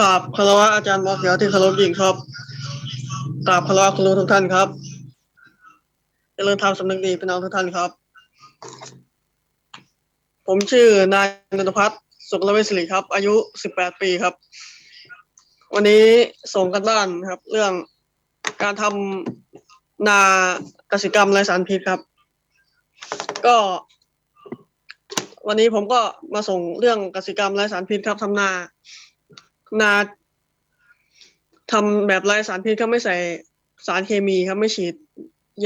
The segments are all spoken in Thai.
กราบคารวะอาจารย์หมอเขียวที่เคารพยิ่งครับกราบคารวะครูทุกท่านครับเจริญธรรมสำนึกดีพี่น้องทุกท่านครับ ผมชื่อนายนนทพัฒน์สุขละเวศสิริครับ อายุสิบแปดปีครับ วันนี้ส่งกันบ้านครับ เรื่องการทำนากสิกรรมไรสารพิษครับ ก็ วันนี้ผมก็มาส่งเรื่องกสิกรรมไรสารพิษครับทำนา นาทำแบบไร้สารพิษครับไม่ใส่สารเคมีครับไม่ฉีด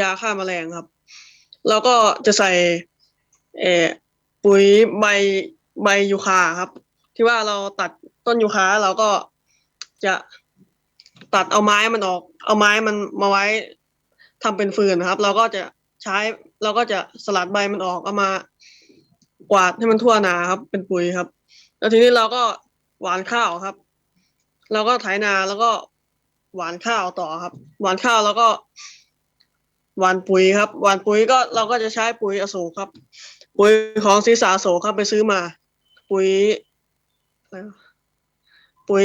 ยาฆ่าแมลงครับ แล้วก็จะใส่เอปุ๋ยใบใบยูคาครับ ที่ว่าเราตัดต้นยูคาเราก็จะตัดเอาไม้มันออก เอาไม้มันมาไว้ทำเป็นฟืนนะครับ เราก็จะใช้เราก็จะสลัดใบมันออกเอามากวาดให้มันทั่วนาครับ เป็นปุ๋ยครับ แล้วทีนี้เราก็หวานข้าวครับ เราก็ไถนาแล้วก็หวานข้าวต่อครับ หวานข้าวแล้วก็ หวานปุ๋ยครับ หวานปุ๋ยก็เราก็จะใช้ปุ๋ยอโศกครับ ปุ๋ยของศีรษาโศกครับไปซื้อมา ปุ๋ยปุ๋ย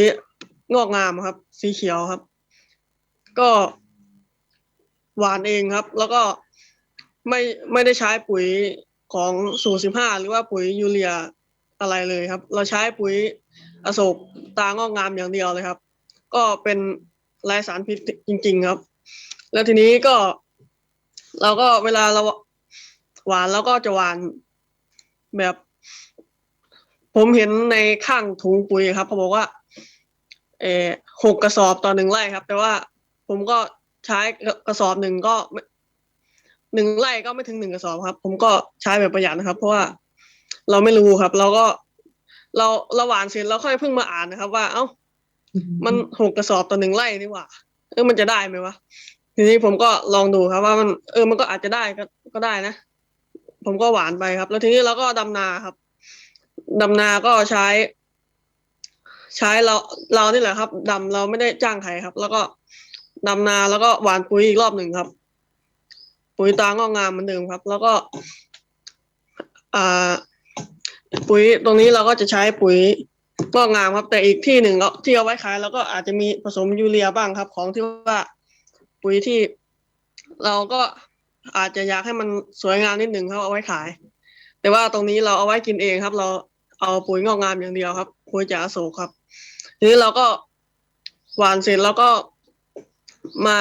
งอกงามครับ สีเขียวครับ ก็หวานเองครับ แล้วก็ไม่ไม่ได้ใช้ปุ๋ยของสูตรสิบห้าหรือว่าปุ๋ยยูเรียอะไรเลยครับ เราใช้ปุ๋ย อโศกตางอกงามอย่างเดียวเลยครับ ก็เป็นไร้สารพิษจริง ๆ ครับ แล้วทีนี้ก็ เราก็เวลาเราหวานเราก็จะหวานแบบ ผมเห็นในข้างถุงปุ๋ยครับเขาบอกว่าเออหกกระสอบต่อหนึ่งไร่ครับ แต่ว่าผมก็ใช้กระสอบหนึ่งก็หนึ่งไร่ก็ไม่ถึงหนึ่งกระสอบครับ ผมก็ใช้แบบประหยัดนะครับ เพราะว่าเราไม่รู้ครับ เราก็ เราเราหวานเสร็จแล้วค่อยเพิ่งมาอ่านนะครับ ว่า เอ้า มันหกกระสอบต่อหนึ่งไร่นี่หว่า เออมันจะได้ไหมวะทีนี้ผมก็ลองดูครับ ว่ามันเออมันก็อาจจะได้ก็ก็ได้นะ ผมก็หวานไปครับ แล้วทีนี้เราก็ดำนาครับดำนาก็ใช้ ใช้เราเรานี่แหละครับดำเราไม่ได้จ้างใครครับ แล้วก็ดำนาแล้วก็หวานปุ๋ยอีกรอบหนึ่งครับ ปุ๋ยตางอกงามเหมือนเดิมครับ แล้วก็ อ่า ปุ๋ยตรงนี้เราก็จะใช้ปุ๋ยงอกงามครับ แต่อีกที่หนึ่งเราที่เอาไว้ขายเราก็อาจจะมีผสมยูเรียบ้างครับ ของที่ว่าปุ๋ยที่เราก็อาจจะอยากให้มันสวยงามนิดหนึ่งครับเอาไว้ขาย แต่ว่าตรงนี้เราเอาไว้กินเองครับ เราเอาปุ๋ยงอกงามอย่างเดียวครับปุ๋ยจากอโศกครับ ทีนี้เราก็หวานเสร็จแล้วก็มา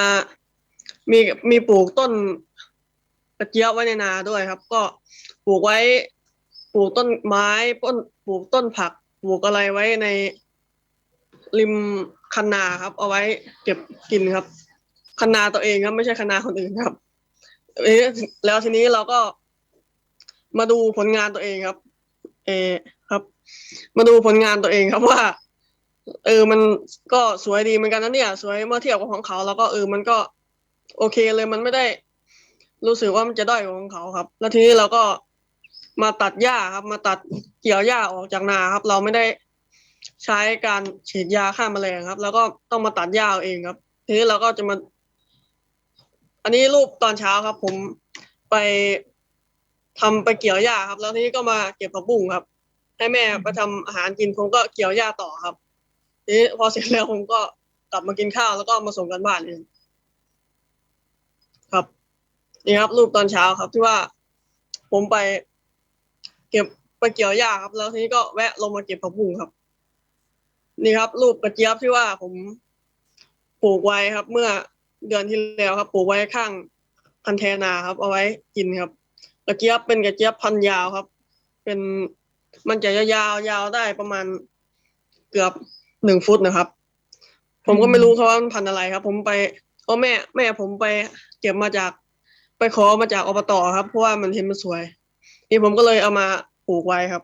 มีมีปลูกต้นกระเจี๊ยบไว้ในนาด้วยครับ ก็ปลูกไว้ ลูกต้นไม้ต้นปลูกต้นผักปลูกอะไรไว้ในริมคันนาครับ เอาไว้เก็บกินครับคันนาตัวเองครับ ไม่ใช่คันนาคนอื่นครับเอ๊ะแล้วทีนี้เราก็มาดูผลงานตัวเองครับเออครับ มาดูผลงานตัวเองครับว่า เออมันก็สวยดีเหมือนกันนะเนี่ย สวยเมื่อเทียบกับของเขา แล้วก็เออมันก็ โอเคเลยมันไม่ได้ รู้สึกว่ามันจะด้อยกว่าของเขาครับ แล้วทีนี้เราก็ มาตัดหญ้าครับ มาตัดเกี่ยวหญ้าออกจากนาครับ เราไม่ได้ใช้การฉีดยาฆ่าแมลงครับ แล้วก็ต้องมาตัดหญ้าเองครับ ทีนี้เราก็จะมา อันนี้รูปตอนเช้าครับ ผมไปทำไปเกี่ยวหญ้าครับ แล้วทีนี้ก็มาเก็บผักบุ้งครับ ให้แม่ไปทำอาหารกินผมก็เกี่ยวหญ้าต่อครับทีนี้พอเสร็จแล้วผมก็กลับมากินข้าวแล้วก็มาส่งกันบ้านเองครับนี่ครับ รูปตอนเช้าครับที่ว่าผมไป เก็บไปเกี่ยวหญ้าครับ แล้วทีนี้ก็แวะลงมาเก็บผักบุ้งครับ นี่ครับ รูปกระเจี๊ยบที่ว่าผมปลูกไว้ครับ เมื่อเดือนที่แล้วครับ ปลูกไว้ข้างคันเทนาครับ เอาไว้กินครับ กระเจี๊ยบเป็นกระเจี๊ยบพันธุ์ยาวครับ เป็นมันจะยาวๆยาวได้ประมาณเกือบหนึ่งฟุตนะครับ ผมก็ไม่รู้เขาว่ามันพันธุ์อะไรครับ ผมไปโอ้แม่ แม่ผมไปเก็บมาจาก ไปขอมาจากอบตครับ เพราะว่ามันเห็นมันสวย นี่ผมก็เลยเอามาปลูกไว้ครับ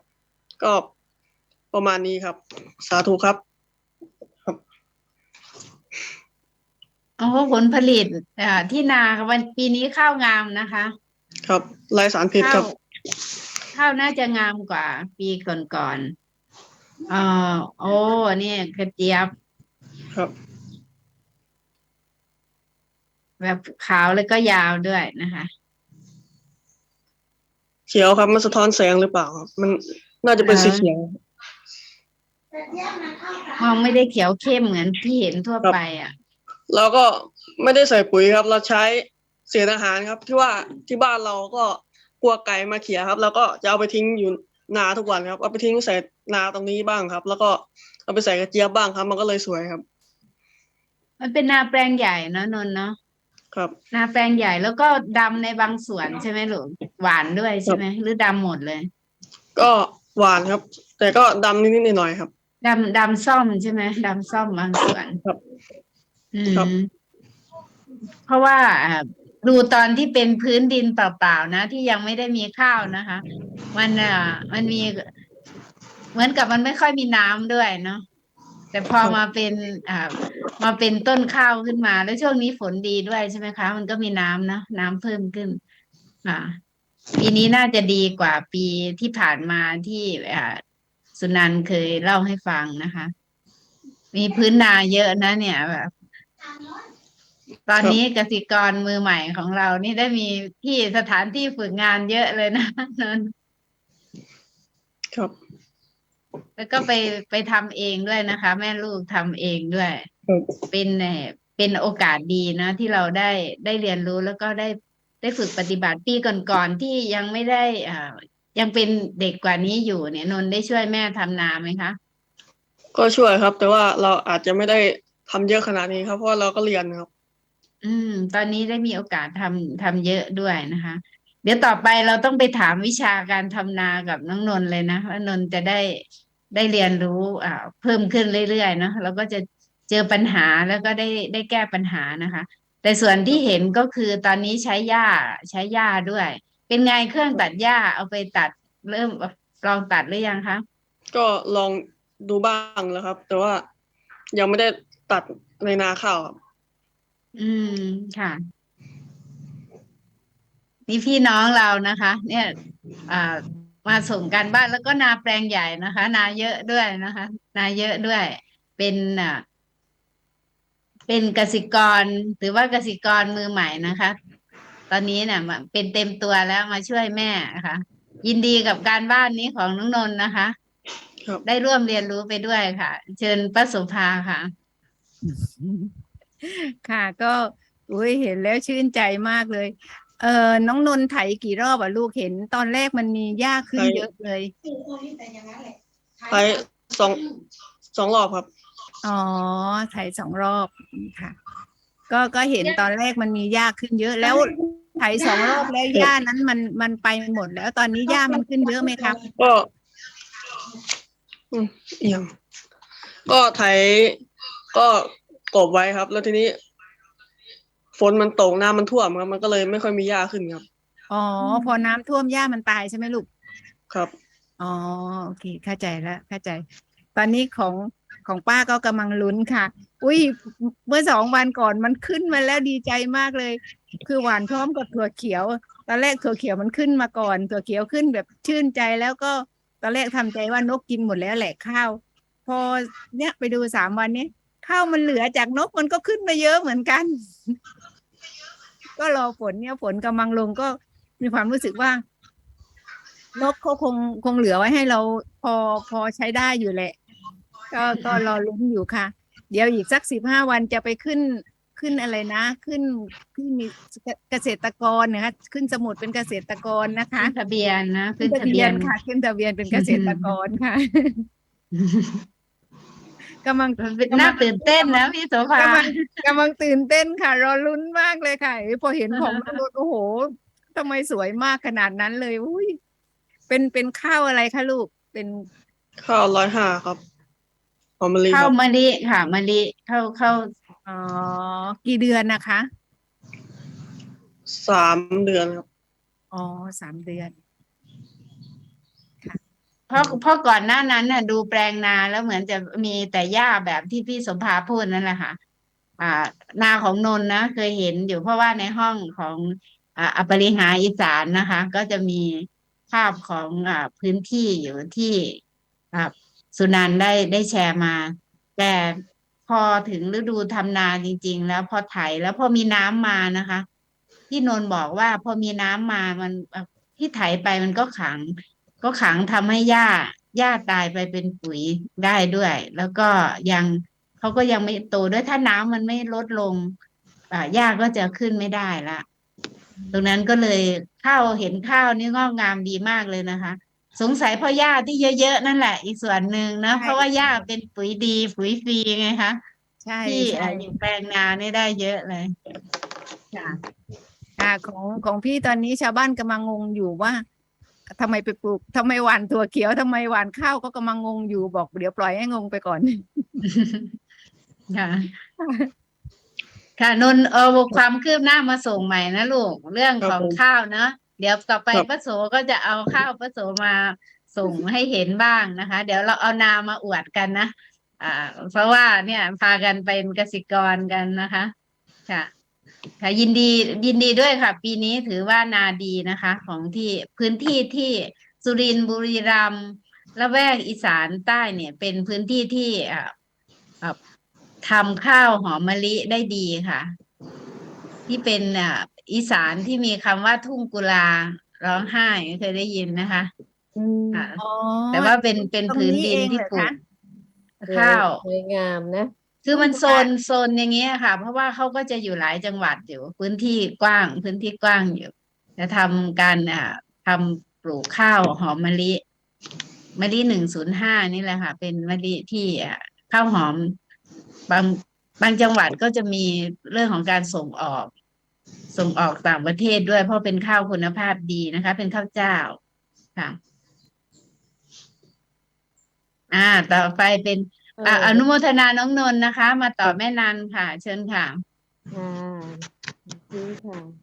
ก็ประมาณนี้ครับ สาธุครับโอ้ผลผลิตอ่าที่นาค่ะวันปีนี้ข้าวงามนะคะ ครับไร้สารพิษคข้ารัวบข้าวน่าจะงามกว่า ปีก่อนๆอ่าโอ้เนี่ยกระเจี๊ยบครับ แบบขาวแล้วก็ยาวด้วยนะคะ เขียวครับ มันสะท้อนแสงหรือเปล่าครับ มันน่าจะเป็นสีเขียว มองไม่ได้เขียวเข้มเหมือนที่เห็นทั่วไปอะเราก็ไม่ได้ใส่ปุ๋ยครับ เราใช้เศษอาหารครับ ที่ว่าที่บ้านเราก็กลัวไก่มาเขี่ยครับ แล้วก็จะเอาไปทิ้งอยู่นาทุกวันครับ เอาไปทิ้งใส่นาตรงนี้บ้างครับ แล้วก็เอาไปใส่กระเจี๊ยบบ้างครับ มันก็เลยสวยครับ มันเป็นนาแปลงใหญ่เนอะนนท์เนาะ ครับ นาแปลงใหญ่แล้วก็ดำในบางส่วนใช่ไหมลูกหวานด้วยใช่ไหมหรือดำหมดเลยก็หวานครับ แต่ก็ดำนิดๆหน่อยๆครับ ดำดำส้มใช่ไหมดำส้มบางส่วนครับอืครับมเพราะว่าอ่าดูตอนที่เป็นพื้นดินเปล่าๆนะ ที่ยังไม่ได้มีข้าวนะคะ มันอะมันมี เหมือนกับมันไม่ค่อยมีน้ำด้วยเนาะ แต่พอมาเป็นอ่ามาเป็นต้นข้าวขึ้นมา แล้วช่วงนี้ฝนดีด้วยใช่ไหมคะ มันก็มีน้ำนะน้ำเพิ่มขึ้น อ่า ปีนี้น่าจะดีกว่าปีที่ผ่านมาที่อ่าสุนันท์เคยเล่าให้ฟังนะคะ มีพื้นนาเยอะนะ เนี่ยแบบตอนนี้กสิกรมือใหม่ของเรา นี่ได้มีที่สถานที่ฝึกงานเยอะเลยนะนนท์ครับ แล้วก็ไปไปทำเองด้วยนะคะ แม่ลูกทำเองด้วยครับเป็นเอ่อเป็นโอกาสดีนะ ที่เราได้ได้เรียนรู้แล้วก็ได้ได้ฝึกปฏิบัติปีก่อนๆที่ยังไม่ได้อ่ายังเป็นเด็กกว่านี้อยู่เนี่ยนนท์ได้ช่วยแม่ทำนาไหมคะ ก็ช่วยครับ แต่ว่าเราอาจจะไม่ได้ทำเยอะขนาดนี้ครับ เพราะว่าเราก็เรียนครับ อืม ตอนนี้ได้มีโอกาสทำทำเยอะด้วยนะคะ เดี๋ยวต่อไปเราต้องไปถามวิชาการทำนากับน้องนนท์เลยนะว่านนท์จะได้ ได้เรียนรู้อ่าเพิ่มขึ้นเรื่อยๆเนาะแล้วก็จะเจอปัญหาแล้วก็ได้ได้แก้ปัญหานะคะ แต่ส่วนที่เห็นก็คือตอนนี้ใช้หญ้าใช้หญ้าด้วย เป็นไงเครื่องตัดหญ้าเอาไปตัดเริ่มลองตัดหรือยังคะก็ลองดูบ้างแล้วครับ แต่ว่ายังไม่ได้ตัดในนาข้าวครับอืมค่ะ นี่พี่น้องเรานะคะ เนี่ย อ่า มาส่งการบ้านแล้วก็นาแปลงใหญ่นะคะ นาเยอะด้วยนะคะ นาเยอะด้วย เป็นอ่าเป็นกสิกรถือว่ากสิกรมือใหม่นะคะ ตอนนี้เนี่ยมาเป็นเต็มตัวแล้วมาช่วยแม่นะคะ ยินดีกับการบ้านนี้ของน้องนนท์นะคะคได้ร่วมเรียนรู้ไปด้วยค่ะ เชิญป้าสุภาค่ะ ค่ะก็อุ้ยเห็นแล้วชื่นใจมากเลย เออน้องนนท์ไถกี่รอบอะลูกเห็นตอนแรกมันมีหญ้าขึ้นไถ เยอะเลย ไปสองสองรอบครับ อ๋อไถสองรอบค่ะ ก็ก็เห็นตอนแรกมันมีหญ้าขึ้นเยอะแล้วไถสองรอบแล้วหญ้านั้นมันมันไปหมดแล้วตอนนี้หญ้ามันขึ้นเยอะไหมครับก็อืมเอียงก็ไถก็กบไว้ครับ แล้วทีนี้ ฝนมันตกน้ำมันท่วมครับมันก็เลยไม่ค่อยมีหญ้าขึ้นครับ อ๋อ พอน้ำท่วมหญ้ามันตายใช่ไหมลูก ครับ อ๋อ โอเค เข้าใจแล้ว เข้าใจ ตอนนี้ของของป้าก็กำลังลุ้นค่ะ อุ้ย เมื่อสองวันก่อนมันขึ้นมาแล้วดีใจมากเลย คือหวานพร้อมกับถั่วเขียว ตอนแรกถั่วเขียวมันขึ้นมาก่อน ถั่วเขียวขึ้นแบบชื่นใจแล้วก็ตอนแรกทำใจว่านกกินหมดแล้วแหละข้าว พอเนี่ยไปดูสามวันเนี้ยข้าวมันเหลือจากนกมันก็ขึ้นมาเยอะเหมือนกัน ก็รอฝนเนี่ยฝนกำลังลงก็มีความรู้สึกว่านกเขาคงคงเหลือไว้ให้เราพอพอใช้ได้อยู่แหละ ก็ก็รอลุ้นอยู่ค่ะ เดี๋ยวอีกสักสิบห้าวันจะไปขึ้นขึ้นอะไรนะ ขึ้นขึ้นมีเกษตรกรนะคะขึ้นสมุดเป็นเกษตรกรนะคะขึ้นทะเบียนนะขึ้ขึ้นนทะทะเบีเบียยนนค่ะขึ้นทะเบียนเป็นเกษตรกรค่ะ กำลังมันเป็นน่าตื่นเต้นนะพี่โสภากำลังกำลังตื่นเต้นค่ะ รอลุ้นมากเลยค่ะพอเห็นของมนุษย์โอ้โหทำไมสวยมากขนาดนั้นเลยอุ้ยเป็นเป็นข้าวอะไรคะลูกเป็นข้าวร้อยห้าครับหอมมะลิคเข้ารับมะลิค่ะมะลิเข้าเข้าอ๋อกี่เดือนนะคะสามเดือนครับอ๋อสามเดือน เพราะเพราะก่อนหน้านั้นน่ะ ดูแปลงนาแล้วเหมือนจะมีแต่หญ้าแบบที่พี่สมภาพูดนั่นแหละค่ะ อ่า นาของนนท์นะเคยเห็นอยู่เพราะว่าในห้องของอ่าอปริหาอีสานนะคะ ก็จะมีภาพของอ่าพื้นที่อยู่ที่อ่าสุนันได้ได้แชร์มา แต่พอถึงฤดูทำนาจริง ๆ แล้วพอไถแล้วพอมีน้ำมานะคะ ที่นนท์บอกว่าพอมีน้ำมามันที่ไถไปมันก็ขัง ก็ขังทำให้หญ้าหญ้าตายไปเป็นปุ๋ยได้ด้วย แล้วก็ยังเขาก็ยังไม่โตด้วยถ้าน้ำมันไม่ลดลงอ่าหญ้าก็จะขึ้นไม่ได้ละตรงนั้นก็เลยข้าวเห็นข้าวนี่งอกงามดีมากเลยนะคะ สงสัยเพราะหญ้าที่เยอะๆนั่นแหละ อีกส่วนหนึ่งนะใช่เพราะว่าหญ้าเป็นปุ๋ยดีปุ๋ยฟรีไงคะใช่ที่ใช่อ่าอยู่แปลงนานี่ได้เยอะเลยค่ะค่ะของของพี่ตอนนี้ชาวบ้านกำลังงงอยู่ว่า ทำไมไปปลูกทำไมหว่านถั่วเขียวทำไมหว่านข้าวก็กำลังงงอยู่บอกเดี๋ยวปล่อยให้งงไปก่อนค่ะค่ะนนท์เอาความคืบหน้ามาส่งใหม่นะลูกเรื่องครับของผมข้าวเนอะเดี๋ยวต่อไปครับป้าโสก็จะเอาข้าวป้าโสมาส่งให้เห็นบ้างนะคะ เดี๋ยวเราเอานามาอวดกันนะอ่า เพราะว่าเนี่ยพากันเป็นเกษตรกรกันนะคะค่ะ ค่ะยินดียินดีด้วยค่ะ ปีนี้ถือว่านาดีนะคะ ของที่พื้นที่ที่สุรินทร์บุรีรัมย์และแวกอีสานใต้เนี่ย เป็นพื้นที่ที่อ่าอ่าทำข้าวหอมมะลิได้ดีค่ะ ที่เป็นอ่าอีสานที่มีคำว่าทุ่งกุลาร้องไห้เคยได้ยินนะคะ อืมค่ะ อ๋อแต่ว่าเป็นเป็นตรงพื้นนี้ดินเองที่เหรอปลูคะกข้าวสวยงามนะ คือมันทุ่งโซกุลานโซนอย่างเงี้ยค่ะ เพราะว่าเขาก็จะอยู่หลายจังหวัดอยู่ พื้นที่กว้าง พื้นที่กว้างอยู่จะทำการอ่าทำปลูกข้าวหอมมะลิมะลิหนึ่งศูนย์ห้านี่แหละค่ะ เป็นมะลิที่อ่าข้าวหอมบางบางจังหวัดก็จะมีเรื่องของการส่งออก ส่งออกต่างประเทศด้วย เพราะเป็นข้าวคุณภาพดีนะคะ เป็นข้าวเจ้าค่ะ อ่า ต่อไปเป็น อะอนุโมทนาน้องนนท์นะคะ มาต่อแม่นันค่ะ เชิญค่ะ ค่ะจริงค่ะ